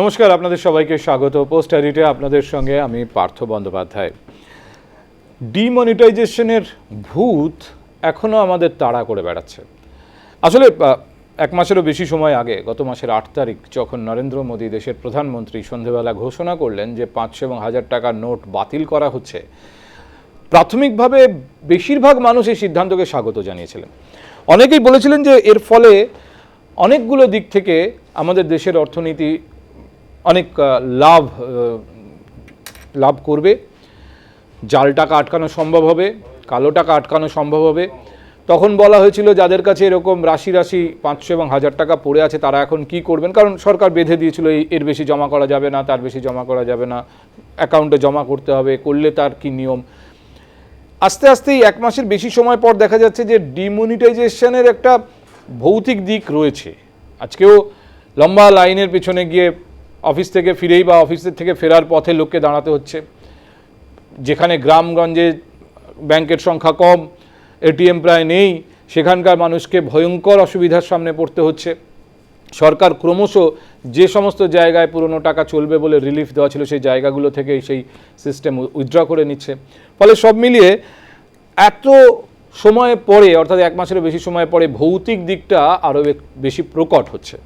নমস্কার, আপনাদের সবাইকে স্বাগত। পোস্ট এডিটে আপনাদের সঙ্গে আমি পার্থ বন্দ্যোপাধ্যায়। ডিমনিটাইজেশনের ভূত এখনও আমাদের তাড়া করে বেড়াচ্ছে। আসলে এক মাসেরও বেশি সময় আগে, গত মাসের আট তারিখ, যখন নরেন্দ্র মোদী দেশের প্রধানমন্ত্রী সন্ধেবেলা ঘোষণা করলেন যে পাঁচশো এবং হাজার টাকার নোট বাতিল করা হচ্ছে, প্রাথমিকভাবে বেশিরভাগ মানুষ এই সিদ্ধান্তকে স্বাগত জানিয়েছিলেন। অনেকেই বলেছিলেন যে এর ফলে অনেকগুলো দিক থেকে আমাদের দেশের অর্থনীতি অনেক লাভ লাভ করবে। জাল টাকা আটকানো সম্ভব হবে, কালো টাকা আটকানো সম্ভব হবে। তখন বলা হয়েছিল যাদের কাছে এরকম রাশি রাশি পাঁচশো এবং হাজার টাকা পড়ে আছে, তারা এখন কি করবেন? কারণ সরকার বেঁধে দিয়েছিল, এই এর বেশি জমা করা যাবে না, তার বেশি জমা করা যাবে না। অ্যাকাউন্টে জমা করতে হবে, করলে তার কি নিয়ম? আস্তে আস্তে এই এক মাসের বেশি সময় পর দেখা যাচ্ছে যে ডিমনিটাইজেশনের একটা ভৌতিক দিক রয়েছে। আজকেও লম্বা লাইনের পিছনে গিয়ে অফিস থেকে ফিরেই বা অফিসের থেকে ফেরার পথে লোককে দাঁড়াতে হচ্ছে। যেখানে গ্রামগঞ্জে ব্যাংকের সংখ্যা কম, এটিএম প্রায় নেই, সেখানকার মানুষকে ভয়ঙ্কর অসুবিধার সামনে পড়তে হচ্ছে। সরকার ক্রমশ যে সমস্ত জায়গায় পুরনো টাকা চলবে বলে রিলিফ দেওয়া ছিল, সেই জায়গাগুলো থেকে সেই সিস্টেম উইথড্র করে নিচ্ছে। ফলে সব মিলিয়ে এত সময় পরে, অর্থাৎ এক মাসেরও বেশি সময় পরে, ভৌতিক দিকটা আরও বেশি প্রকট হচ্ছে।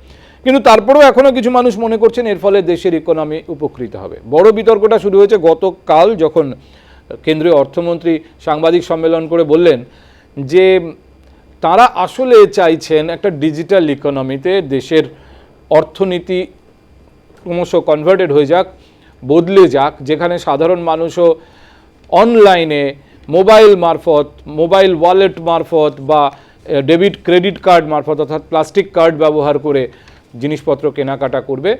কিন্তু তারপরেও এখনও কিছু মানুষ মনে করছেন এর ফলে দেশের ইকোনমি উপকৃত হবে। বড় বিতর্কটা শুরু হয়েছে গতকাল যখন কেন্দ্রীয় অর্থমন্ত্রী সাংবাদিক সম্মেলন করে বললেন যে তারা আসলে চাইছেন একটা ডিজিটাল ইকোনমিতে দেশের অর্থনীতি ক্রমশ কনভার্টেড হয়ে যাক, বদলে যাক, যেখানে সাধারণ মানুষও অনলাইনে মোবাইল মারফত মোবাইল ওয়ালেট মারফত বা ডেবিট ক্রেডিট কার্ড মারফত অর্থাৎ প্লাস্টিক কার্ড ব্যবহার করে জিনিসপত্র কেনাকাটা করবে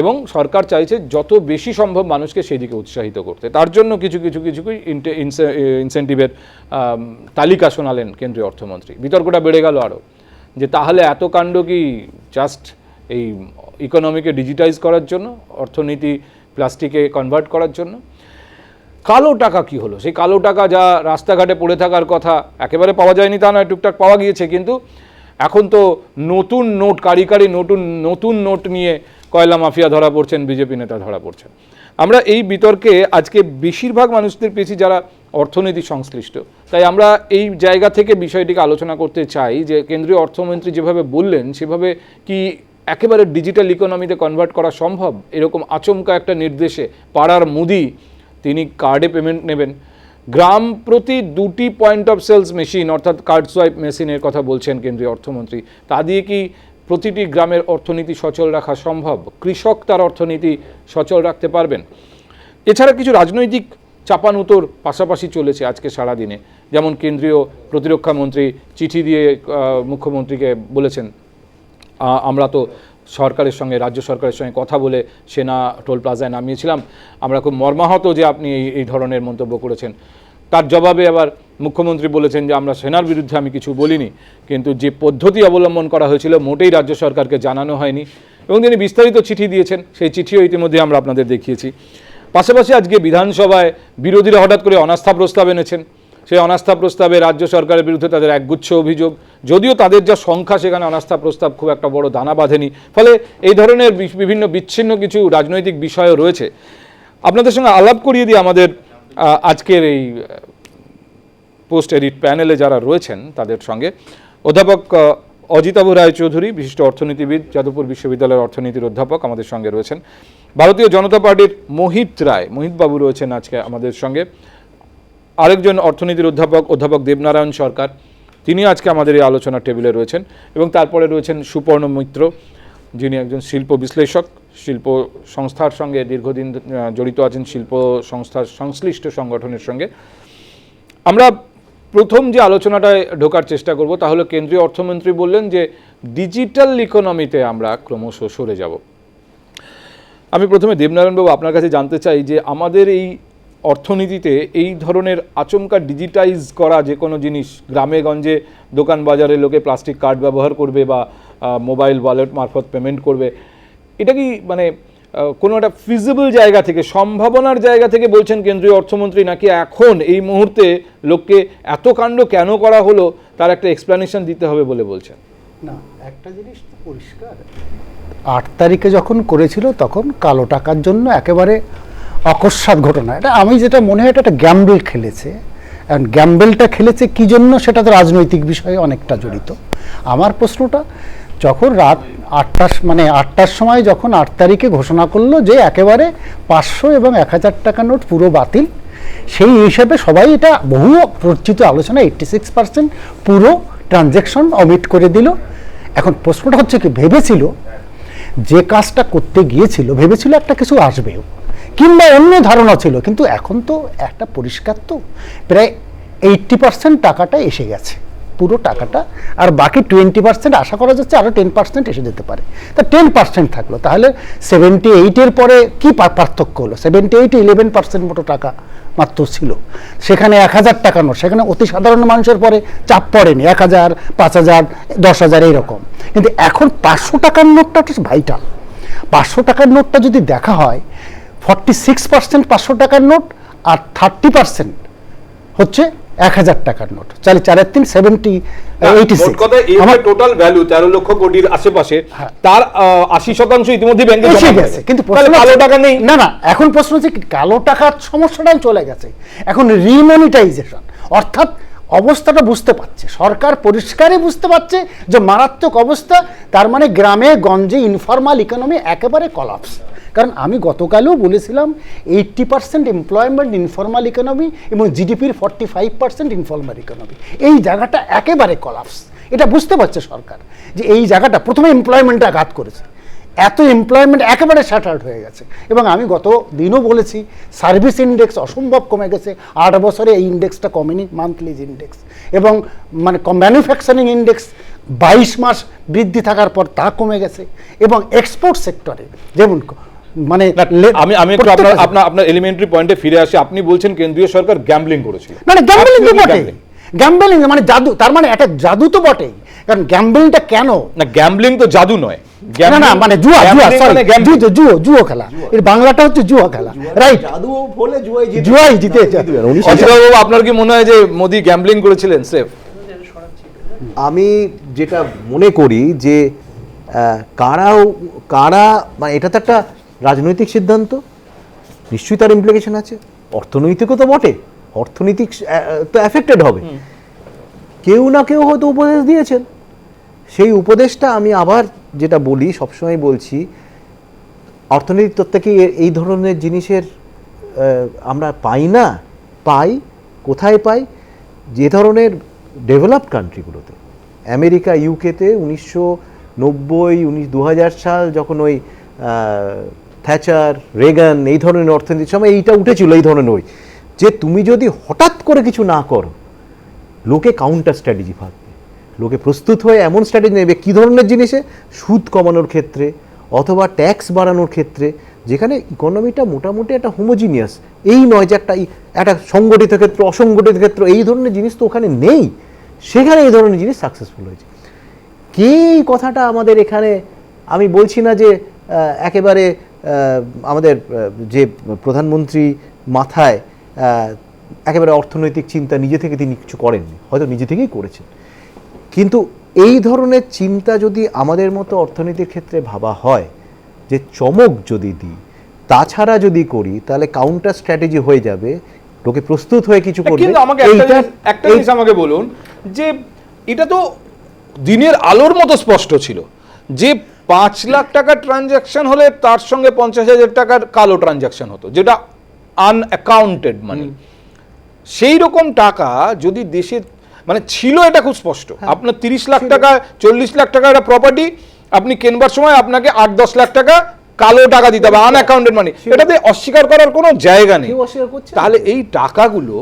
এবং সরকার চাইছে যত বেশি সম্ভব মানুষকে সেই দিকে উৎসাহিত করতে। তার জন্য কিছু কিছু কিছু ইনসেন্টিভের তালিকা শোনালেন কেন্দ্রীয় অর্থমন্ত্রী। বিতর্কটা বেড়ে গেল আরও যে তাহলে এত কাণ্ড কি জাস্ট এই ইকোনমিকে ডিজিটাইজ করার জন্য, অর্থনীতি প্লাস্টিকে কনভার্ট করার জন্য? কালো টাকা কি হলো? সেই কালো টাকা যা রাস্তাঘাটে পড়ে থাকার কথা, একেবারে পাওয়া যায়নি তা নয়, টুকটাক পাওয়া গিয়েছে, কিন্তু এখন তো নতুন নোট কারি কারি নতুন নতুন নোট নিয়ে কয়লা মাফিয়া ধরা পড়ছেন, বিজেপি নেতা ধরা পড়ছেন। আমরা এই বিতর্কে আজকে বেশিরভাগ মানুষদের পেয়েছি যারা অর্থনীতি সংশ্লিষ্ট। তাই আমরা এই জায়গা থেকে বিষয়টিকে আলোচনা করতে চাই যে কেন্দ্রীয় অর্থমন্ত্রী যেভাবে বললেন, সেভাবে কি একেবারে ডিজিটাল ইকোনমিতে কনভার্ট করা সম্ভব? এরকম আচমকা একটা নির্দেশে পাড়ার মুদি তিনি কার্ডে পেমেন্ট নেবেন। গ্রাম প্রতি দুটি পয়েন্ট অফ সেলস মেশিন অর্থাৎ কার্ড সোয়াইপ মেশিনের কথা বলছেন কেন্দ্রীয় অর্থমন্ত্রী। তা দিয়ে কি প্রতিটি গ্রামের অর্থনীতি সচল রাখা সম্ভব? কৃষক তার অর্থনীতি সচল রাখতে পারবেন? এছাড়া কিছু রাজনৈতিক চাপানুতোর পাশাপাশি চলেছে আজকে সারাদিনে। যেমন কেন্দ্রীয় প্রতিরক্ষা মন্ত্রী চিঠি দিয়ে মুখ্যমন্ত্রীকে বলেছেন আমরা তো সরকারের সঙ্গে, রাজ্য সরকারের সঙ্গে কথা বলে সেনা টোল প্লাজায় নামিয়েছিলাম। আমরা খুব মর্মাহত যে আপনি এই ধরনের মন্তব্য করেছেন। তার জবাবে আবার মুখ্যমন্ত্রী বলেছেন যে, আমরা সেনার বিরুদ্ধে আমি কিছু বলিনি। কিন্তু যে পদ্ধতি অবলম্বন করা হয়েছিল, মোটেই রাজ্য সরকারকে জানানো হয়নি। এবং তিনি বিস্তারিত চিঠি দিয়েছেন, সেই চিঠিও ইতিমধ্যে আমরা আপনাদের দেখিয়েছি। পাশাপাশি আজকে বিধানসভায় বিরোধীরা হঠাৎ করে অনাস্থা প্রস্তাব এনেছেন। সেই অনাস্থা প্রস্তাবে রাজ্য সরকারের বিরুদ্ধে তাদের একগুচ্ছ অভিযোগ। যদিও তাদের যা সংখ্যা, সেখানে অনাস্থা প্রস্তাব খুব একটা বড় দানা বাঁধেনি। ফলে এই ধরনের বিভিন্ন বিচ্ছিন্ন কিছু রাজনৈতিক বিষয়ও রয়েছে। আপনাদের সঙ্গে আলাপ করিয়ে দিই আমাদের আজকের এই পোস্ট এডিট প্যানেলে যারা রয়েছেন তাদের সঙ্গে। অধ্যাপক অজিতাভ রায়চৌধুরী বিশিষ্ট অর্থনীতিবিদ, যাদবপুর বিশ্ববিদ্যালয়ের অর্থনীতির অধ্যাপক আমাদের সঙ্গে রয়েছেন। ভারতীয় জনতা পার্টির মোহিত রায় মোহিত বাবু রয়েছেন আজকে আমাদের সঙ্গে। আরেকজন অর্থনীতির অধ্যাপক অধ্যাপক দেবনারায়ণ সরকার। তিনি আজকে আমাদের এই আলোচনার টেবিলে রয়েছেন এবং তারপরে রয়েছেন সুপর্ণ মিত্র, যিনি একজন শিল্প বিশ্লেষক, শিল্প সংস্থার সঙ্গে দীর্ঘদিন জড়িত আছেন শিল্প সংস্থার সংশ্লিষ্ট সংগঠনের সঙ্গে। আমরা প্রথম যে আলোচনাটায় ঢোকার চেষ্টা করব তাহলে কেন্দ্রীয় অর্থমন্ত্রী বললেন যে ডিজিটাল ইকোনমিতে আমরা ক্রমশ সরে যাব। আমি প্রথমে দেবনারায়ণবাবু আপনার কাছে জানতে চাই যে আমাদের এই অর্থনীতিতে এই ধরনের আচমকা ডিজিটাইজ করা যে কোনো জিনিস, গ্রামে গঞ্জে দোকান বাজারে লোকে প্লাস্টিক কার্ড ব্যবহার করবে বা মোবাইল ওয়ালেট মারফত পেমেন্ট করবে, এটা কি মানে কোনো একটা ফিজিবল জায়গা থেকে, সম্ভাবনার জায়গা থেকে বলছেন কেন্দ্রীয় অর্থমন্ত্রী, নাকি এখন এই মুহূর্তে লোককে এত কাণ্ড কেন করা হলো, তার একটা এক্সপ্লানেশন দিতে হবে বলে বলছেন? না, একটা জিনিস পরিষ্কার। আট তারিখে যখন করেছিল, তখন কালো টাকার জন্য একেবারে অকস্মাৎ ঘটনা। এটা আমি যেটা মনে হয় এটা একটা গ্যাম্বেল খেলেছে। অ্যান্ড গ্যাম্বেলটা খেলেছে কি জন্য সেটা তো রাজনৈতিক বিষয়ে অনেকটা জড়িত। আমার প্রশ্নটা, যখন রাত আটটার মানে আটটার সময় যখন আট তারিখে ঘোষণা করল যে একেবারে পাঁচশো এবং এক হাজার টাকা নোট পুরো বাতিল, সেই হিসাবে সবাই এটা বহু পরিচিত আলোচনা এইট্টি সিক্স পার্সেন্ট পুরো ট্রানজ্যাকশন অমিট করে দিল। এখন প্রশ্নটা হচ্ছে কি, ভেবেছিল যে কাজটা করতে গিয়েছিল, ভেবেছিল একটা কিছু আসবেও। কিংবা অন্য ধারণা ছিল, কিন্তু এখন তো একটা পরিষ্কার তো, প্রায় এইট্টি পার্সেন্ট টাকাটা এসে গেছে, পুরো টাকাটা, আর বাকি টোয়েন্টি পার্সেন্ট আশা করা যাচ্ছে আরও টেন পার্সেন্ট এসে যেতে পারে। তা টেন পার্সেন্ট থাকল, তাহলে সেভেন্টি এইটের পরে কী পার্থক্য হলো? সেভেন্টি এইট ইলেভেন পার্সেন্ট মতো টাকা মাত্র ছিল। সেখানে এক হাজার টাকা নোট, সেখানে অতি সাধারণ মানুষের পরে চাপ পড়েনি, এক হাজার, পাঁচ হাজার, দশ হাজার এইরকম কিন্তু এখন পাঁচশো টাকার নোটটা হচ্ছে ভাইটাল পাঁচশো টাকার নোটটা যদি দেখা হয় ফর্টি সিক্স পার্সেন্ট পাঁচশো টাকার নোট আর থার্টি পার্সেন্ট হচ্ছে এক হাজার টাকার নোট। চালি চারের তিন সেভেন্টি এইটি কথা আমার টোটাল ভ্যালু তেরো লক্ষ কোটির আশেপাশে হ্যাঁ। তার আশি শতাংশ ইতিমধ্যে ব্যাংকে এসে গেছে কিন্তু কালো টাকা নেই। না না এখন প্রশ্ন হচ্ছে কালো টাকার সমস্যাটাই চলে গেছে। এখন রিমনিটাইজেশন অর্থাৎ অবস্থাটা বুঝতে পারছে। সরকার পরিষ্কারই বুঝতে পারছে যে মারাত্মক অবস্থা তার মানে গ্রামে গঞ্জে ইনফর্মাল ইকোনমি একেবারে কলাপস কারণ আমি গতকালও বলেছিলাম eighty percent employment informal economy এবং জিডিপির forty five percent informal economy এই জায়গাটা একেবারে কলাপস এটা বুঝতে পারছে সরকার যে এই জায়গাটা প্রথমে এমপ্লয়মেন্টটা আঘাত করেছে। এত এমপ্লয়মেন্ট একেবারে স্যাটার্ড হয়ে গেছে। এবং আমি গত দিনও বলেছি সার্ভিস ইন্ডেক্স অসম্ভব কমে গেছে। আট বছরে এই ইন্ডেক্সটা কমেনি মান্থলি ইন্ডেক্স এবং মানে ম্যানুফ্যাকচারিং ইন্ডেক্স বাইশ মাস বৃদ্ধি থাকার পর তা কমে গেছে। এবং এক্সপোর্ট সেক্টরে যেমন মানে আমি আমি একটু আপনার আপনার আপনার এলিমেন্টারি পয়েন্টে ফিরে আসি। আপনি বলছেন কেন্দ্রীয় সরকার গ্যাম্বলিং করেছিল। মানে গ্যাম্বলিং তো বটে গ্যাম্বলিং মানে জাদু তার মানে একটা জাদু তো বটেই। কারণ গ্যাম্বলিংটা কেন? না গ্যাম্বলিং তো জাদু নয়। না না মানে জুয়া জুয়া সরি। জুয়ো জুয়ো জুয়ো খেলা। এর বাংলাটা হচ্ছে জুয়া খেলা রাইট জাদু বলে জুয়াই জিতে। জুয়াই জিতে। অজিতবাবু আপনার কি মনে হয় যে মোদি গ্যাম্বলিং করেছিলেন সেফ আমি যেটা মনে করি যে কারাও কারা মানে এটা তো একটা রাজনৈতিক সিদ্ধান্ত নিশ্চয়ই তার ইমপ্লিকেশন আছে। অর্থনৈতিকও তো বটে অর্থনৈতিক তো অ্যাফেক্টেড হবে। কেউ না কেউ হয়তো উপদেশ দিয়েছেন। সেই উপদেশটা আমি আবার যেটা বলি সবসময় বলছি অর্থনৈতিক তত্ত্বে এ- এই ধরনের জিনিসের আমরা পাই না পাই কোথায় পাই? যে ধরনের ডেভেলপড কান্ট্রিগুলোতে আমেরিকা ইউকেতে উনিশশো নব্বই উনিশ দু সাল যখন ওই থ্যাচার রেগান এই ধরনের অর্থনীতির সময় এইটা উঠেছিল, এই ধরনের ওই। যে তুমি যদি হঠাৎ করে কিছু না করো, লোকে কাউন্টার স্ট্র্যাটেজি ভাববে। লোকে প্রস্তুত হয়ে এমন স্ট্র্যাটেজি নেবে, কী ধরনের জিনিসে? সুদ কমানোর ক্ষেত্রে অথবা ট্যাক্স বাড়ানোর ক্ষেত্রে, যেখানে ইকোনমিটা মোটামুটি একটা হোমোজিনিয়াস এই নয় যে একটা একটা সংগঠিত ক্ষেত্র, অসংগঠিত ক্ষেত্র, এই ধরনের জিনিস তো ওখানে নেই। সেখানে এই ধরনের জিনিস সাকসেসফুল হয়েছে। কে এই কথাটা আমাদের এখানে, আমি বলছি না যে একেবারে আমাদের যে প্রধানমন্ত্রী মাথায় একেবারে অর্থনৈতিক চিন্তা নিজে থেকে তিনি কিছু করেননি হয়তো নিজে থেকেই করেছেন। কিন্তু এই ধরনের চিন্তা যদি আমাদের মতো অর্থনীতির ক্ষেত্রে ভাবা হয় যে চমক যদি দিই তাছাড়া যদি করি তাহলে কাউন্টার স্ট্র্যাটেজি হয়ে যাবে লোকে প্রস্তুত হয়ে কিছু করবে। কিন্তু আমাকে একটা জিনিস আমাকে বলুন যে এটা তো দিনের আলোর মতো স্পষ্ট ছিল যে পাঁচ লাখ টাকার ট্রানজাকশন হলে তার সঙ্গে পঞ্চাশ হাজার টাকার কালো ট্রানজাকশন হতো যেটা আনঅ্যাকাউন্টেড মানি সেই রকম টাকা যদি দেশে মানে ছিল এটা খুব স্পষ্ট। হ্যাঁ, আপনার তিরিশ লাখ টাকা চল্লিশ লাখ টাকা একটা প্রপার্টি আপনি কেনবার সময় আপনাকে আট দশ লাখ টাকা কালো টাকা দিতে হবে আনঅ্যাকাউন্টেড মানি এটাতে অস্বীকার করার কোনো জায়গা নেই। তাহলে এই টাকাগুলো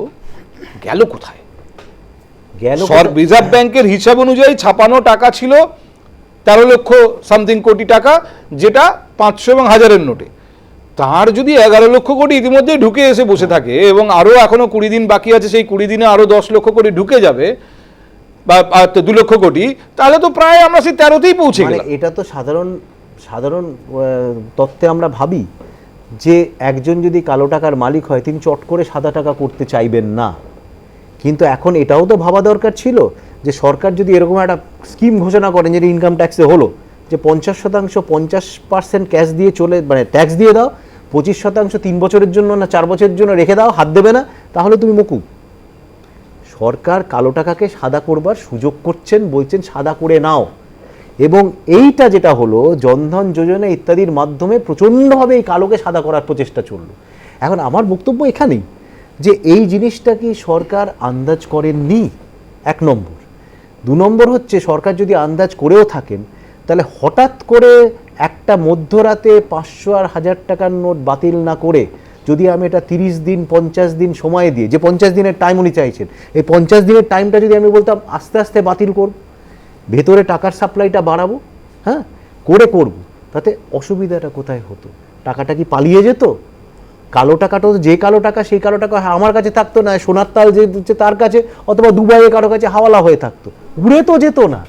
গেল কোথায়? গেল রিজার্ভ ব্যাংকের হিসাব অনুযায়ী ছাপানো টাকা ছিল তেরো লক্ষ সামথিং কোটি টাকা যেটা পাঁচশো এবং হাজারের নোটে। তার যদি এগারো লক্ষ কোটি ইতিমধ্যেই ঢুকে এসে বসে থাকে এবং আরও এখনও কুড়ি দিন বাকি আছে সেই কুড়ি দিনে আরও দশ লক্ষ কোটি ঢুকে যাবে বা দু লক্ষ কোটি তাহলে তো প্রায় আমরা সেই তেরোতেই পৌঁছে মানে গেলাম। এটা তো সাধারণ সাধারণ তত্ত্বে আমরা ভাবি যে একজন যদি কালো টাকার মালিক হয় তিনি চট করে সাদা টাকা করতে চাইবেন না। কিন্তু এখন এটাও তো ভাবা দরকার ছিল যে সরকার যদি এরকম একটা স্কিম ঘোষণা করেন যেটা ইনকাম ট্যাক্সে হলো, যে পঞ্চাশ শতাংশ, পঞ্চাশ পার্সেন্ট ক্যাশ দিয়ে চলে মানে ট্যাক্স দিয়ে দাও, পঁচিশ শতাংশ তিন বছরের জন্য না চার বছরের জন্য রেখে দাও, হাত দেবে না, তাহলে তুমি মকুব। সরকার কালো টাকাকে সাদা করবার সুযোগ করছেন, বলছেন সাদা করে নাও। এবং এইটা যেটা হলো জনধন যোজনা ইত্যাদির মাধ্যমে প্রচণ্ডভাবে এই কালোকে সাদা করার প্রচেষ্টা চলল। এখন আমার বক্তব্য এখানেই, যে এই জিনিসটা কি সরকার আন্দাজ করেননি? এক নম্বর। দু নম্বর হচ্ছে সরকার যদি আন্দাজ করেও থাকেন, তাহলে হঠাৎ করে একটা মধ্যরাতে পাঁচশো আর হাজার টাকার নোট বাতিল না করে যদি আমি এটা তিরিশ দিন, পঞ্চাশ দিন সময় দিয়ে, যে পঞ্চাশ দিনের টাইম উনি চাইছেন, এই পঞ্চাশ দিনের টাইমটা যদি আমি বলতাম আস্তে আস্তে বাতিল করব, ভেতরে টাকার সাপ্লাইটা বাড়াবো হ্যাঁ করে করব, তাতে অসুবিধাটা কোথায় হতো? টাকাটা কি পালিয়ে যেত? কালো টাকাটা যে কালো টাকা, সেই কালো টাকা আমার কাছে থাকতো না, সোনার তাল যে দিচ্ছে তার কাছে, অথবা দুবাইয়ে কারও কাছে হাওয়ালা হয়ে থাকতো। উড়ে তো যেত না।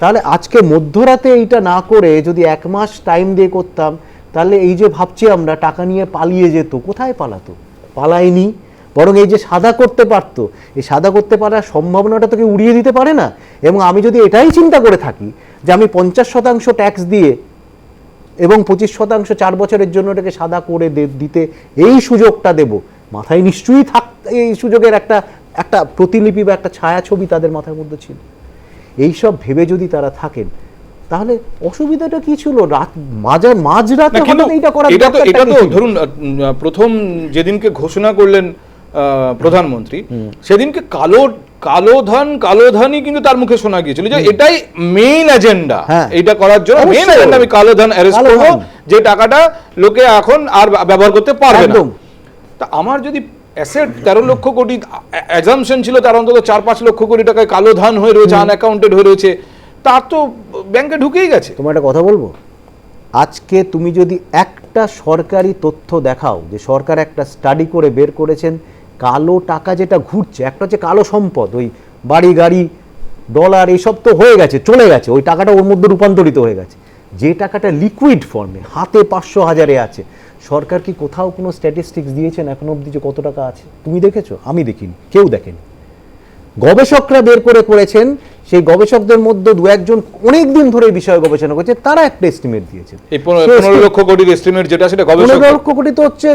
তাহলে আজকে মধ্যরাতে এইটা না করে যদি এক মাস টাইম দিয়ে করতাম, তাহলে এই যে ভাবছি আমরা, টাকা নিয়ে পালিয়ে যেত, কোথায় পালাতো? পালায়নি। বরং এই যে সাদা করতে পারতো, এই সাদা করতে পারার সম্ভাবনাটা তোকে উড়িয়ে দিতে পারে না। এবং আমি যদি এটাই চিন্তা করে থাকি যে আমি পঞ্চাশ শতাংশ ট্যাক্স দিয়ে এবং পঁচিশ শতাংশ চার বছরের জন্য এটাকে সাদা করে দিতে এই সুযোগটা দেব। মাথায় নিশ্চয়ই থাক এই সুযোগের একটা একটা প্রতিলিপি বা একটা ছায়াছবি তাদের মাথার মধ্যে ছিল। এইসব ভেবে যদি তারা থাকেন তাহলে অসুবিধাটা কি ছিল? রাত মাঝার মাঝরাতে হঠাৎ এইটা করার এটা তো এটা তো ধরুন প্রথম যেদিনকে ঘোষণা করলেন আহ, প্রধানমন্ত্রী সেদিনকে কালো কালো ধান কালো ধানই কিন্তু তার মুখে শোনা গিয়েছিল। যে এটাই মেইন এজেন্ডা হ্যাঁ। এটা করার জন্য মেইন এজেন্ডা আমি কালো ধান অ্যারেস্ট করব যে টাকাটা লোকে এখন আর ব্যবহার করতে পারবে না। তা আমার যদি অ্যাসেট তেরো লক্ষ কোটি অ্যাজামশন ছিল তার অন্তত চার পাঁচ লক্ষ কোটি টাকায় কালো ধান হয়ে রয়েছে আনঅ্যাকাউন্টেড হয়ে রয়েছে তা তো ব্যাংকে ঢুকেই গেছে। তোমার একটা কথা বলব? আজকে তুমি যদি একটা সরকারি তথ্য দেখাও যে সরকার একটা স্টাডি করে বের করেছেন কালো টাকা যেটা ঘুরছে, একটা হচ্ছে কালো সম্পদ, ওই বাড়ি, গাড়ি ডলার এইসব তো হয়ে গেছে, চলে গেছে, ওই টাকাটা ওর মধ্যে রূপান্তরিত হয়ে গেছে। যে টাকাটা লিকুইড ফর্মে হাতে পাঁচশো হাজারে আছে, সরকার কি কোথাও কোনো স্ট্যাটিস্টিক্স দিয়েছেন এখন অবধি যে কত টাকা আছে? তুমি দেখেছ? আমি দেখিনি, কেউ দেখেনি। গবেষকরা বের করে করেছেন সেই গবেষকদের মধ্যে দু একজন অনেক দিন ধরে এই বিষয়ে গবেষণা করছে তারা একটা এস্টিমেট দিয়েছে এই পনেরো লক্ষ কোটির এস্টিমেট যেটা সেটা গবেষক লক্ষ কোটি তো হচ্ছে।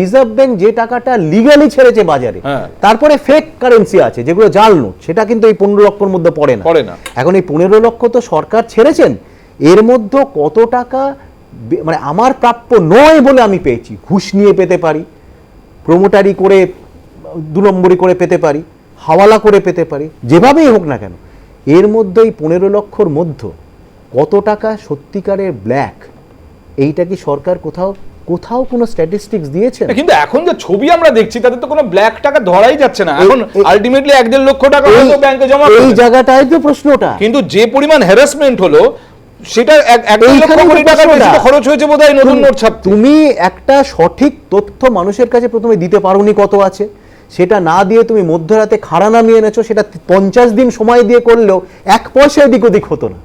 রিজার্ভ ব্যাংক যে টাকাটা লিগালি ছেড়েছে বাজারে হ্যাঁ। তারপরে ফেক কারেন্সি আছে যেগুলো জাল নোট সেটা কিন্তু এই পনেরো লক্ষর মধ্যে পড়ে না পড়ে না। এখন এই পনেরো লক্ষ তো সরকার ছেড়েছেন এর মধ্যে কত টাকা মানে আমার প্রাপ্য নয় বলে আমি পেয়েছি ঘুষ নিয়ে পেতে পারি প্রমোটারি করে দু নম্বরি করে পেতে পারি হাওয়ালা করে পেতে পারি যেভাবেই হোক না কেন এর মধ্যে এই পনেরো লক্ষর মধ্য কত টাকা সত্যিকারের ব্ল্যাক এইটা কি সরকার কোথাও কোথাও কোনো স্ট্যাটিস্টিক্স দিয়েছে কিন্তু এখন যে ছবি আমরা দেখছি তাতে তো কোনো ব্ল্যাক টাকা ধরাই যাচ্ছে না। এখন আলটিমেটলি এক দেড় লক্ষ টাকা হয়তো ব্যাংকে জমা এই। জায়গাটাই তো প্রশ্নটা। কিন্তু যে পরিমাণ হ্যারাসমেন্ট হলো সেটা এক লক্ষ কোটি টাকার বেশি খরচ হয়েছে বোধহয় নতুন নোট ছাপতে। তুমি একটা সঠিক তথ্য মানুষের কাছে প্রথমে দিতে পারোনি কত আছে। সেটা না দিয়ে তুমি মধ্যরাতে খাড়া নামিয়ে এনেছো, সেটা পঞ্চাশ দিন সময় দিয়ে করলেও এক পয়সা এদিক ওদিক হতো না।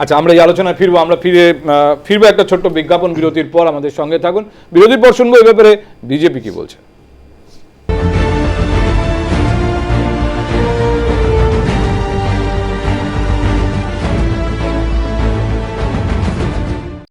আচ্ছা আমরা এই আলোচনায় ফিরবো, আমরা ফিরে ফিরবো একটা ছোট্ট বিজ্ঞাপন বিরতির পর আমাদের সঙ্গে থাকুন। বিরতির পর শুনব এ ব্যাপারে বিজেপি কি বলছে।